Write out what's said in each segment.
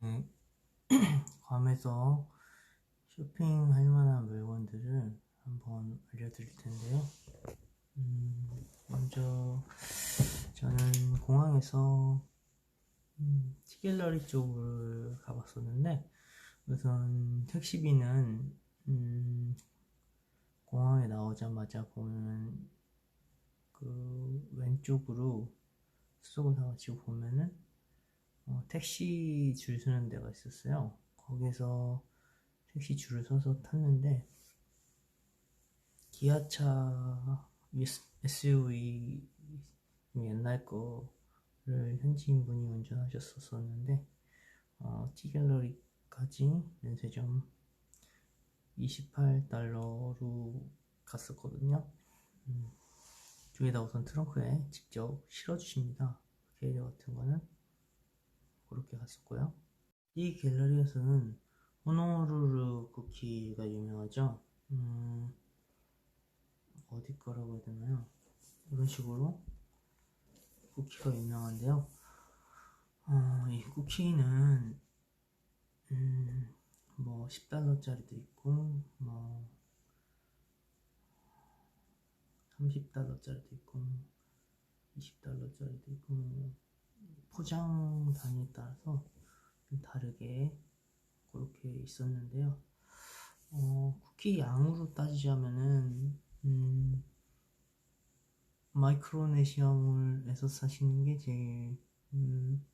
네, 괌에서 쇼핑할 만한 물건들을 한번 알려드릴 텐데요. 음, 먼저 저는 공항에서 음, 티갤러리 쪽을 가봤었는데 우선 택시비는 음, 공항에 나오자마자 보면 그 왼쪽으로 수속을 다 마치고 보면은 어, 택시 줄 서는 데가 있었어요. 거기서 택시 줄을 서서 탔는데 기아차 SUV 옛날 거를 현지인 분이 운전하셨었는데 어, 티갤러리까지 면세점 28달러로 갔었거든요. 음, 뒤에다 우선 트렁크에 직접 실어주십니다. 캐리어 같은 거는 그렇게 갔었고요. 이 갤러리에서는 호노루루 쿠키가 유명하죠. 음, 어디 거라고 해야 되나요? 이런 식으로 쿠키가 유명한데요. 어, 이 쿠키는 음, 뭐 10달러짜리도 있고 뭐 30달러짜리도 있고 20달러짜리도 있고 뭐 포장 단위에 따라서 좀 다르게 그렇게 있었는데요. 어, 쿠키 양으로 따지자면은 음, 마이크로네시아몰에서 사시는 게 제일 음,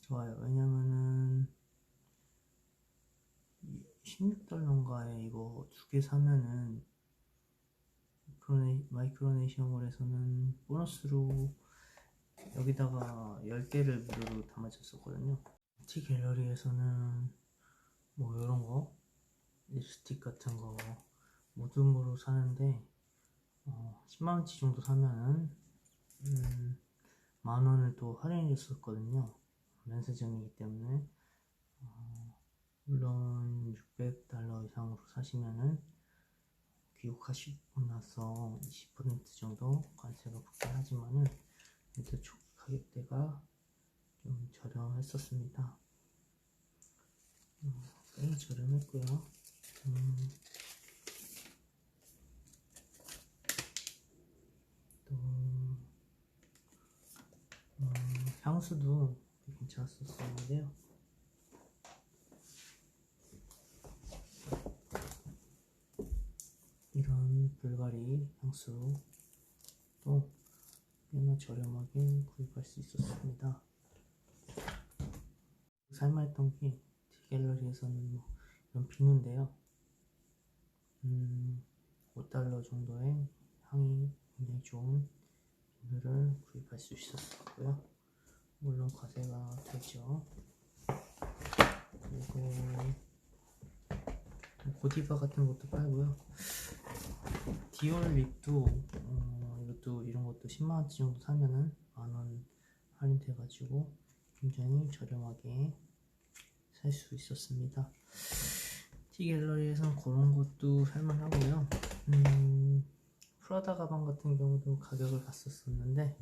좋아요. 왜냐면은 16달러인가에 이거 두 개 사면은 마이크로네시아몰에서는 보너스로 여기다가 10개를 무료로 담아줬었거든요. 티 갤러리에서는 뭐 이런 거 립스틱 같은 거 모둠으로 사는데 어, 10만원치 정도 사면은 음, 만원을 또 할인해 줬었거든요. 면세점이기 때문에 어, 물론 600달러 이상으로 사시면은 귀국하시고 나서 20% 정도 관세가 붙긴 하지만은 그래도 초기 가격대가 좀 저렴했었습니다. 음, 꽤 저렴했고요. 음, 또 음, 향수도 괜찮았었는데요. 이런 불가리 향수 또 꽤나 저렴하게 구입할 수 있었습니다. 살만했던 게 디갤러리에서는 뭐 이런 비누인데요. 음, 5달러 정도의 향이 굉장히 좋은 비누를 구입할 수 있었고요. 물론 과세가 되죠. 그리고 고디바 같은 것도 팔고요. 디올 립도 어, 이것도 이런 것도 10만원치 정도 사면은 만원 할인 돼가지고 굉장히 저렴하게 살 수 있었습니다. 티갤러리에서는 그런 것도 살만하고요. 음, 프라다 가방 같은 경우도 가격을 봤었었는데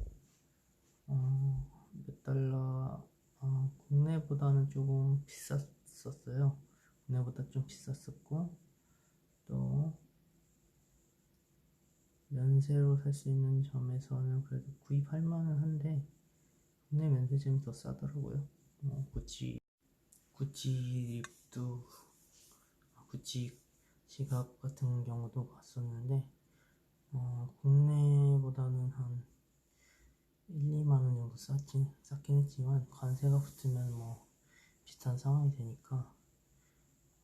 어, 몇 달러 어, 국내보다는 조금 비쌌었어요. 국내보다 좀 비쌌었고 또 면세로 살 수 있는 점에서는 그래도 구입할 만은 한데 국내 면세점이 더 싸더라고요. 어, 구찌 구찌도 구찌 지갑 같은 경우도 봤었는데 어, 국내보다는 한 1, 2만원 정도 쌌긴, 쌌긴 했지만 관세가 붙으면 뭐 비슷한 상황이 되니까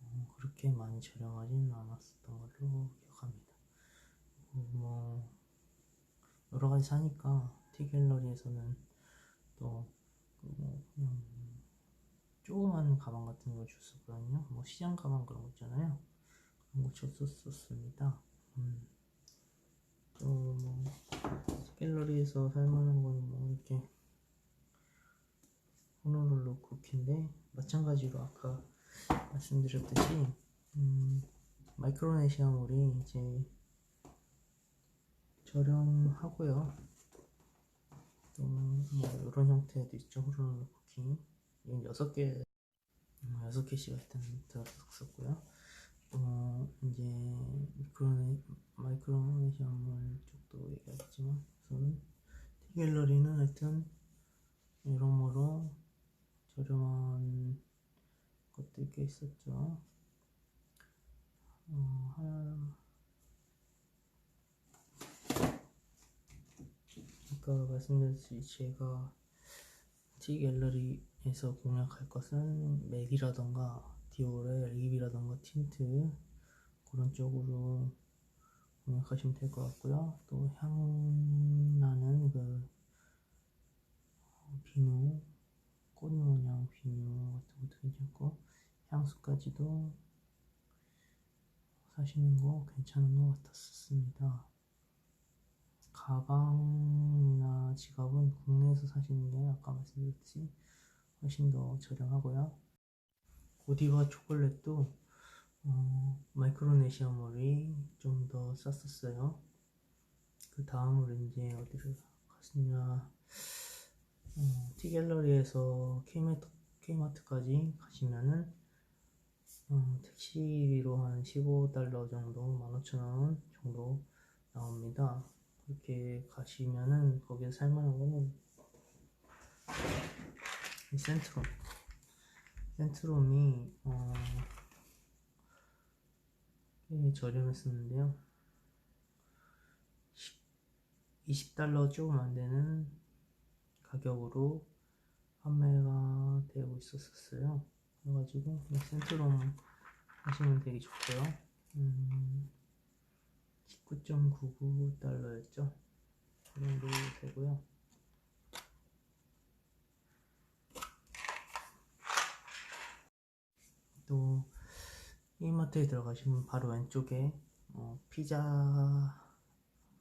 어, 그렇게 많이 저렴하지는 않았었던 걸로. 뭐 여러 가지 사니까 티갤러리에서는 또 뭐 그냥 조그만 가방 같은 걸 줬었거든요. 뭐 시장 가방 그런 거 있잖아요. 그런 거 줬었습니다. 음. 또뭐 갤러리에서 살만한 거는 뭐 이렇게 호노룰루 쿠키인데 마찬가지로 아까 말씀드렸듯이 음, 마이크로네시아 몰이 이제 저렴하고요. 또뭐 이런 형태도 있죠. 호로롤 쿠키 이건 여섯 개 음, 여섯 개씩 하여튼 들었었고요. 어 이제 미크로네 마이크로네시아물 쪽도 얘기하겠지만 우선은 티갤러리는 하여튼 여러모로 저렴한 것들 꽤 있었죠. 어, 하나 아까 말씀드렸듯이 제가 티 갤러리에서 공략할 것은 맥이라던가 디올의 립이라던가 틴트 그런 쪽으로 공략하시면 될 것 같고요. 또 향나는 그 비누, 꽃노냥 비누 같은 것도 괜찮고 향수까지도 사시는 거 괜찮은 것 같았습니다. 가방이나 지갑은 국내에서 사시는 게 아까 말씀드렸듯이 훨씬 더 저렴하고요. 고디바 초콜릿도 어, 마이크로네시아몰이 좀 더 쌌었어요. 그 다음으로 이제 어디를 갔느냐 어, 티갤러리에서 K마트, K마트까지 가시면은 어, 택시비로 한 15달러 정도, 15,000원 정도 나옵니다. 그렇게 가시면은 거기에 살만한 거는 이 센트롬. 센트롬이 어, 꽤 저렴했었는데요. 20달러 조금 안 되는 가격으로 판매가 되고 있었어요. 그래가지고 이 센트롬 하시면 되게 좋고요. 음, 19.99달러였죠. 그 정도 되고요. 또 이마트에 들어가시면 바로 왼쪽에 어, 피자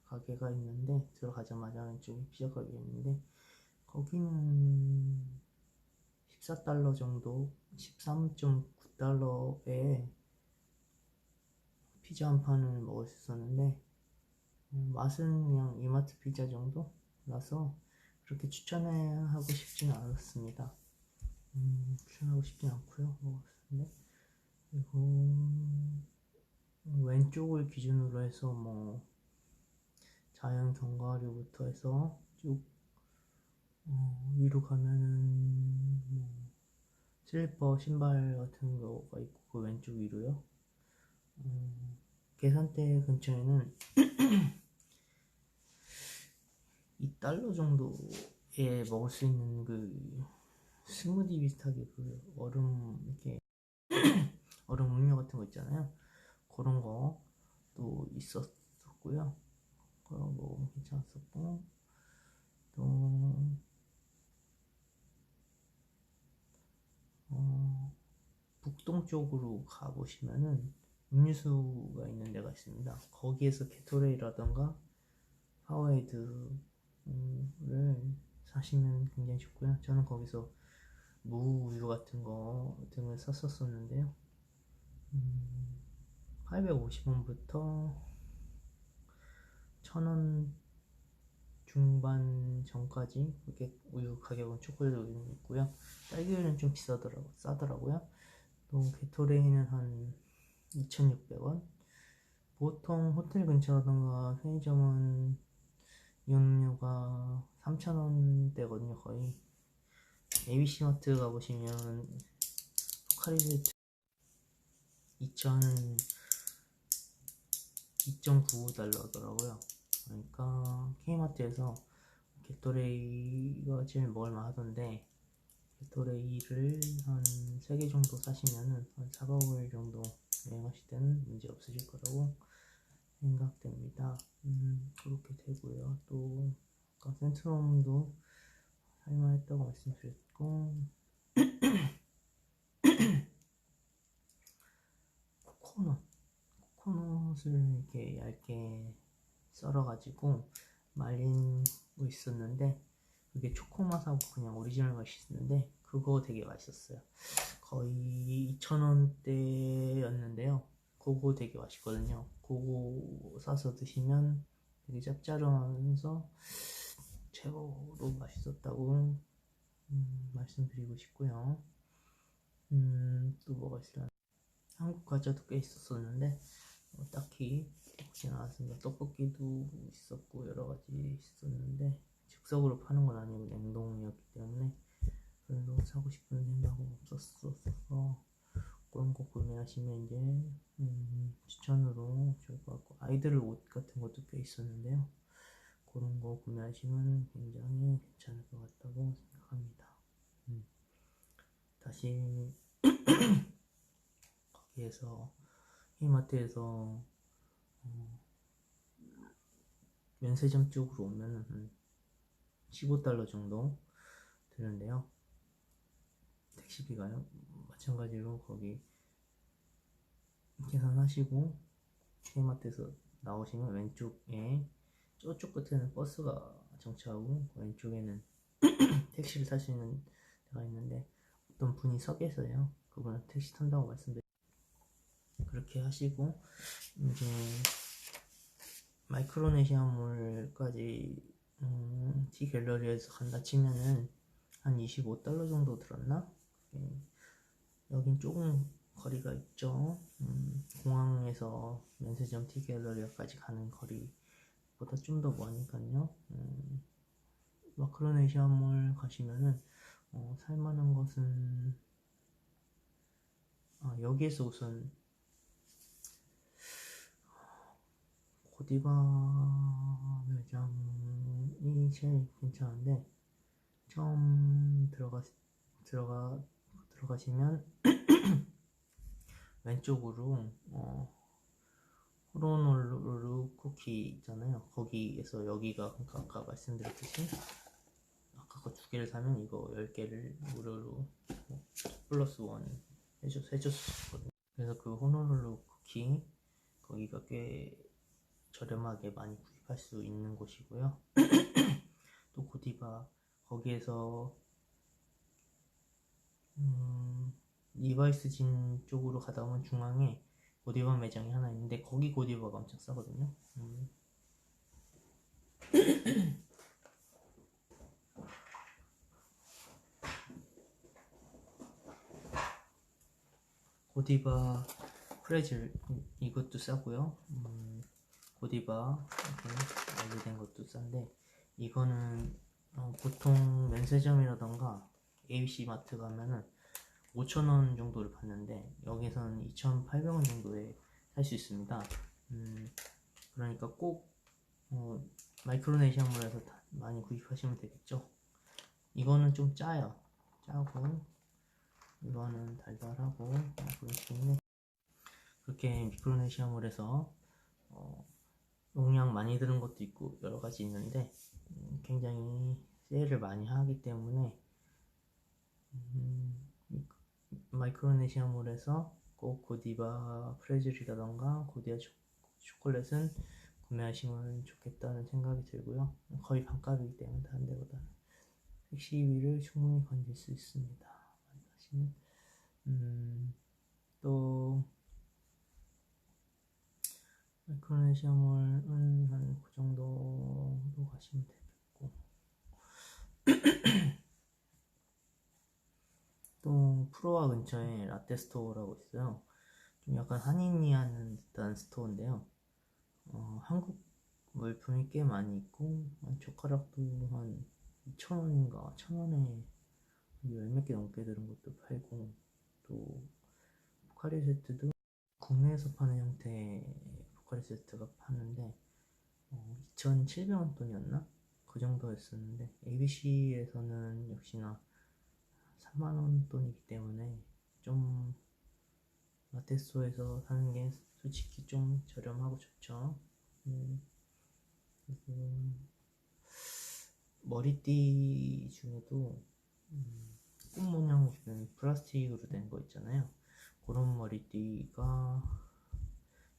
가게가 있는데 들어가자마자 왼쪽에 피자 가게가 있는데 거기는 14달러 정도 13.9달러에 피자 한 판을 있었는데 음, 맛은 그냥 이마트 피자 정도라서 그렇게 추천하고 싶지는 않았습니다. 음, 추천하고 싶진 않고요. 먹었는데 그리고 음, 왼쪽을 기준으로 해서 뭐 자연 견과류부터 해서 쭉 어, 위로 가면은 뭐 슬리퍼 신발 같은 거가 있고 그 왼쪽 위로요. 음, 계산대 근처에는 2달러 정도에 먹을 수 있는 그 스무디 비슷하게 그 얼음 이렇게 얼음 음료 같은 거 있잖아요. 그런 거도 있었고요. 그런 거 괜찮았었고 또 어, 북동 쪽으로 가보시면은 음료수가 있는 데가 있습니다. 거기에서 게토레이라던가 파워에이드를 사시면 굉장히 좋고요. 저는 거기서 무우유 같은 거 등을 샀었었는데요. 음, 850원부터 1000원 중반 전까지 이렇게 우유 가격은 초콜릿 우유는 있고요. 딸기우유는 좀 비싸더라고 싸더라고요. 또 게토레이는 한 2,600원. 보통 호텔 근처라던가 편의점은 이 음료가 3,000원대거든요, 거의. ABC마트 가보시면 포카리 세트 2,000, 2.95달러더라고요. 그러니까 K마트에서 게토레이가 제일 먹을만 하던데 게토레이를 한 3개 정도 사시면은 한 4박 5일 정도 여행하실 때는 문제 없으실 거라고 생각됩니다. 음, 그렇게 되고요. 또 아까 센트럼도 할만했다고 말씀드렸고 코코넛 코코넛을 이렇게 얇게 썰어가지고 말린 거 있었는데 그게 초코맛하고 그냥 오리지널 맛이 있었는데 그거 되게 맛있었어요. 거의 2,000원대였는데요. 그거 되게 맛있거든요. 그거 사서 드시면 되게 짭짤하면서 최고로 맛있었다고 음, 말씀드리고 싶고요. 음, 또 뭐가 있을까? 한국 과자도 꽤 있었었는데 어, 딱히 먹지 않았습니다. 떡볶이도 있었고 여러 가지 있었는데 즉석으로 파는 건 아니고 냉동이었기 때문에 별로 사고 싶은 생각은 없었어서 그런 거 구매하시면 이제 음, 추천으로 좋을 것 같고 아이들 옷 같은 것도 꽤 있었는데요. 그런 거 구매하시면 굉장히 괜찮을 것 같다고 생각합니다. 음. 다시 거기에서 이마트에서 어, 면세점 쪽으로 오면 한 15달러 정도 드는데요. 택시비가요. 마찬가지로 거기 계산하시고 K마트에서 나오시면 왼쪽에 저쪽 끝에는 버스가 정차하고 왼쪽에는 택시를 있는 데가 있는데 어떤 분이 서 계세요. 그분은 택시 탄다고 말씀드렸 그렇게 하시고 이제 마이크로네시아몰까지 음, T 갤러리에서 간다 치면은 한 25달러 정도 들었나? 예. 여긴 조금 거리가 있죠. 음, 공항에서 면세점 T 갤러리까지 가는 거리보다 좀 더 머니까요. 음, 마크로네시아몰 가시면은 어, 살만한 것은 아, 여기에서 우선 고디바 매장이 제일 괜찮은데 처음 들어가 들어가 들어가시면 왼쪽으로 어, 호로놀루 쿠키 있잖아요. 거기에서 여기가 그러니까 아까 말씀드렸듯이 아까 거 두 개를 사면 이거 10개를 무료로 뭐, 플러스 원 해줬, 해줬거든요. 그래서 그 호놀룰루 쿠키 거기가 꽤 저렴하게 많이 구입할 수 있는 곳이고요. 또 고디바 거기에서 음, 리바이스 진 쪽으로 가다 보면 중앙에 고디바 매장이 하나 있는데 거기 고디바가 엄청 싸거든요. 음. 고디바 프레즐 이것도 싸고요. 음, 고디바 이렇게 완료된 것도 싼데 이거는 어, 보통 면세점이라던가 ABC 마트 가면은 5,000원 정도를 받는데 여기서는 2,800원 정도에 살 수 있습니다. 음, 그러니까 꼭 어, 마이크로네시아 몰에서 많이 구입하시면 되겠죠. 이거는 좀 짜요. 짜고 이거는 달달하고 때문에 그렇게 미크로네시아 몰에서 어, 용량 많이 드는 것도 있고 여러 가지 있는데 음, 굉장히 세일을 많이 하기 때문에 음, 마이크로네시아몰에서 꼭 고디바 프레즐이라던가 고디아 초콜릿은 구매하시면 좋겠다는 생각이 들고요. 거의 반값이기 때문에 다른 데보다 택시비를 충분히 건질 수 있습니다. 사실은 음, 또 마이크로네시아몰은 한 그 정도로 가시면 되겠고 또 프로와 근처에 라떼 스토어라고 있어요. 좀 약간 한인이 하는 듯한 스토어인데요. 어, 한국 물품이 꽤 많이 있고 젓가락도 한 2,000원인가 1,000원에 열몇 개 넘게 들은 것도 팔고 또 포카리 세트도 국내에서 파는 형태의 포카리 세트가 파는데 어, 2,700원 돈이었나? 그 정도였었는데 ABC에서는 역시나 3만원 돈이기 때문에 좀 라테스토에서 사는 게 솔직히 좀 저렴하고 좋죠. 음, 그리고 머리띠 중에도 음, 꽃 모양 주는 플라스틱으로 된 거 있잖아요. 그런 머리띠가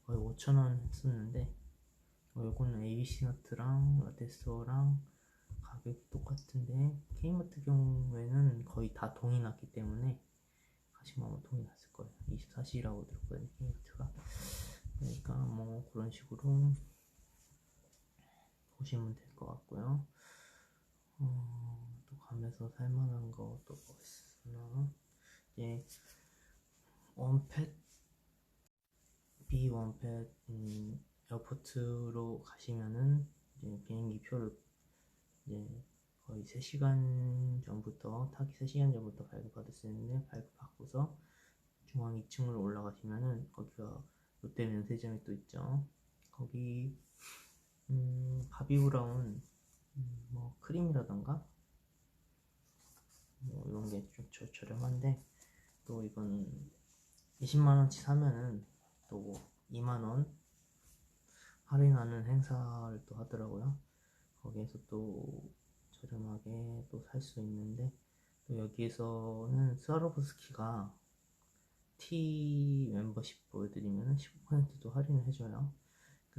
거의 5,000원 했었는데 이거는 ABC 너트랑 라테스토랑 가격이 똑같은데 K마트 경우에는 거의 다 동이 났기 때문에 가시면 아마 동이 났을 거예요. 24시라고 들었거든요 K마트가. 그러니까 뭐 그런 식으로 보시면 될 것 같고요. 어, 또 감에서 살만한 거 또 뭐 있으나 이제 원펫 B 원펫 음, 에어포트로 가시면은 이제 비행기 표를 이제 거의 3시간 전부터 타기 3시간 전부터 발급받을 수 있는데 발급받고서 중앙 2층으로 올라가시면은 거기가 롯데 면세점이 또 있죠. 거기 음, 바비브라운 음, 뭐 크림이라던가 뭐 이런 게 좀 저렴한데 또 이건 20만 원치 사면은 또 2만 원 할인하는 행사를 또 하더라고요. 거기에서 또 저렴하게 또 살 수 있는데 또 여기에서는 스와로브스키가 T 멤버십 보여드리면 15%도 할인을 해줘요.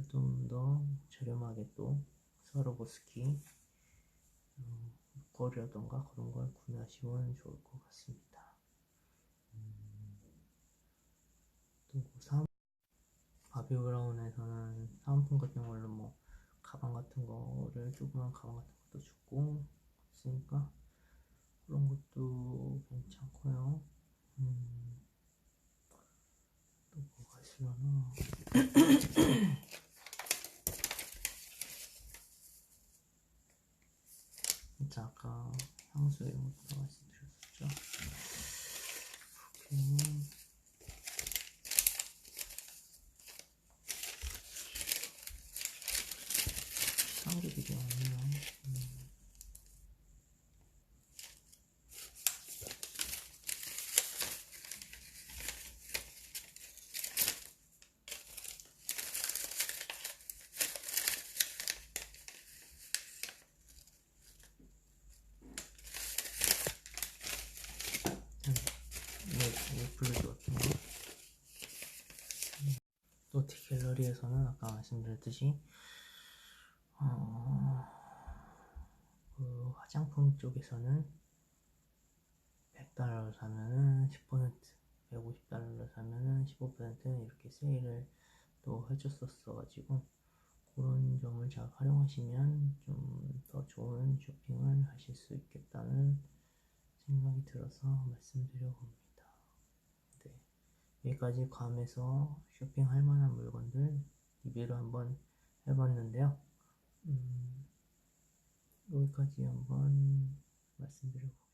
좀 더 저렴하게 또 스와로브스키 어, 목걸이라던가 그런 걸 구매하시면 좋을 것 같습니다. 음, 또 사은 바비 브라운에서는 사은품 같은 걸로 뭐 가방 같은 거를 조그만 가방 같은 것도 주고 있으니까 그런 것도 괜찮고요. 음, 또 뭐가 있으려나? 아까 향수 이런 것도 말씀드렸었죠. 오케이. 비싼 게 되게 많네요. 음. 음, 네, 이 블루도 같은 거. 음, 노티 갤러리에서는 아까 말씀드렸듯이 어, 그 화장품 쪽에서는 100달러를 사면은 10%, 150달러를 사면은 15% 이렇게 세일을 또 해줬었어가지고 그런 점을 잘 활용하시면 좀 더 좋은 쇼핑을 하실 수 있겠다는 생각이 들어서 말씀드려 봅니다. 네. 여기까지 괌에서 쇼핑할 만한 물건들 리뷰를 한번 해봤는데요. 음, 여기까지 한번 봅니다.